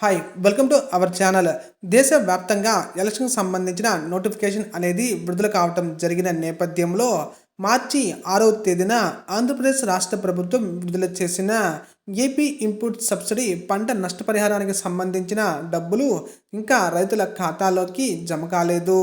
Hi welcome to our channel దేశవ్యాప్తంగా ఎలక్షన్కి సంబంధించిన నోటిఫికేషన్ అనేది విడుదల కావటం జరిగిన నేపథ్యంలో మార్చి ఆరవ తేదీన ఆంధ్రప్రదేశ్ రాష్ట్ర ప్రభుత్వం విడుదల చేసిన ఏపీ ఇన్పుట్ సబ్సిడీ పంట నష్టపరిహారానికి సంబంధించిన డబ్బులు ఇంకా రైతుల ఖాతాలోకి జమ కాలేదు.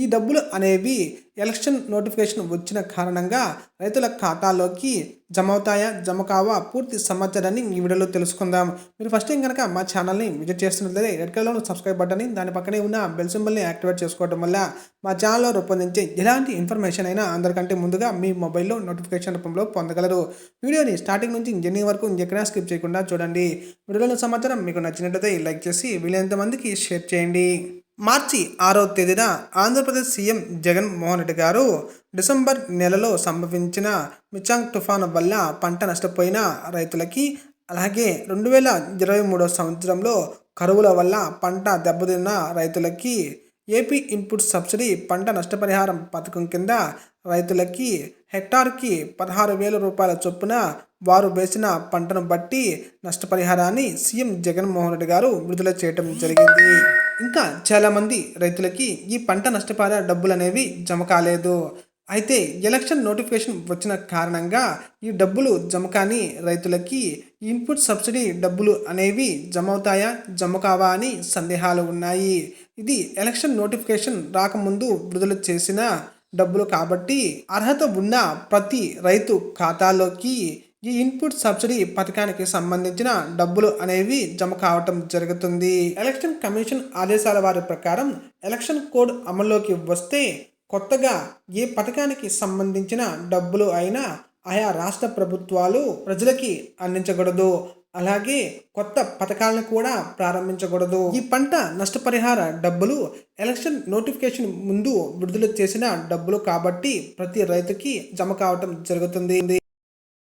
ఈ డబ్బులు అనేవి ఎలక్షన్ నోటిఫికేషన్ వచ్చిన కారణంగా రైతుల ఖాతాలోకి జమ అవుతాయా జమ కావా పూర్తి సమాచారాన్ని ఈ వీడియోలో తెలుసుకుందాం. మీరు ఫస్ట్ టైం కనుక మా ఛానల్ని విజిట్ చేస్తున్నట్లయితే రెడ్ కలర్లో సబ్స్క్రైబ్ బటన్ని దాని పక్కనే ఉన్న బెల్ సింబల్ని యాక్టివేట్ చేసుకోవడం వల్ల మా ఛానల్లో రూపొందించే ఎలాంటి ఇన్ఫర్మేషన్ అయినా అందరికంటే ముందుగా మీ మొబైల్లో నోటిఫికేషన్ రూపంలో పొందగలరు. వీడియోని స్టార్టింగ్ నుంచి ఎండింగ్ వరకు ఎక్కడా స్కిప్ చేయకుండా చూడండి. వీడియోలో సమాచారం మీకు నచ్చినట్లయితే లైక్ చేసి వీలైనంత మందికి షేర్ చేయండి. మార్చి ఆరో తేదీన ఆంధ్రప్రదేశ్ సీఎం జగన్ మోహన్ రెడ్డి గారు డిసెంబర్ నెలలో సంభవించిన మిచాంగ్ తుఫాను వల్ల పంట నష్టపోయిన రైతులకి అలాగే రెండు వేల ఇరవై మూడో సంవత్సరంలో కరువుల వల్ల పంట దెబ్బతిన్న రైతులకి ఏపీ ఇన్పుట్ సబ్సిడీ పంట నష్టపరిహారం పథకం కింద రైతులకి హెక్టార్కి పదహారు వేల రూపాయల చొప్పున వారు వేసిన పంటను బట్టి నష్టపరిహారాన్ని సీఎం జగన్మోహన్ రెడ్డి గారు విడుదల చేయటం జరిగింది. ఇంకా చాలామంది రైతులకి ఈ పంట నష్టపరిహార డబ్బులు అనేవి జమ కాలేదు. అయితే ఎలక్షన్ నోటిఫికేషన్ వచ్చిన కారణంగా ఈ డబ్బులు జమ కాని రైతులకి ఇన్పుట్ సబ్సిడీ డబ్బులు అనేవి జమ అవుతాయా జమ కావా అని సందేహాలు ఉన్నాయి. ఇది ఎలక్షన్ నోటిఫికేషన్ రాకముందు విడుదల చేసిన డబ్బులు కాబట్టి అర్హత ఉన్న ప్రతి రైతు ఖాతాలోకి ఈ ఇన్పుట్ సబ్సిడీ పథకానికి సంబంధించిన డబ్బులు అనేవి జమ కావటం జరుగుతుంది. ఎలక్షన్ కమిషన్ ఆదేశాల వారి ప్రకారం ఎలక్షన్ కోడ్ అమల్లోకి వస్తే కొత్తగా ఏ పథకానికి సంబంధించిన డబ్బులు అయినా ఆయా రాష్ట్ర ప్రభుత్వాలు ప్రజలకి అందించకూడదు. అలాగే కొత్త పథకాలను కూడా ప్రారంభించకూడదు. ఈ పంట నష్టపరిహార డబ్బులు ఎలక్షన్ నోటిఫికేషన్ ముందు విడుదల చేసిన డబ్బులు కాబట్టి ప్రతి రైతుకి జమ కావటం జరుగుతుంది.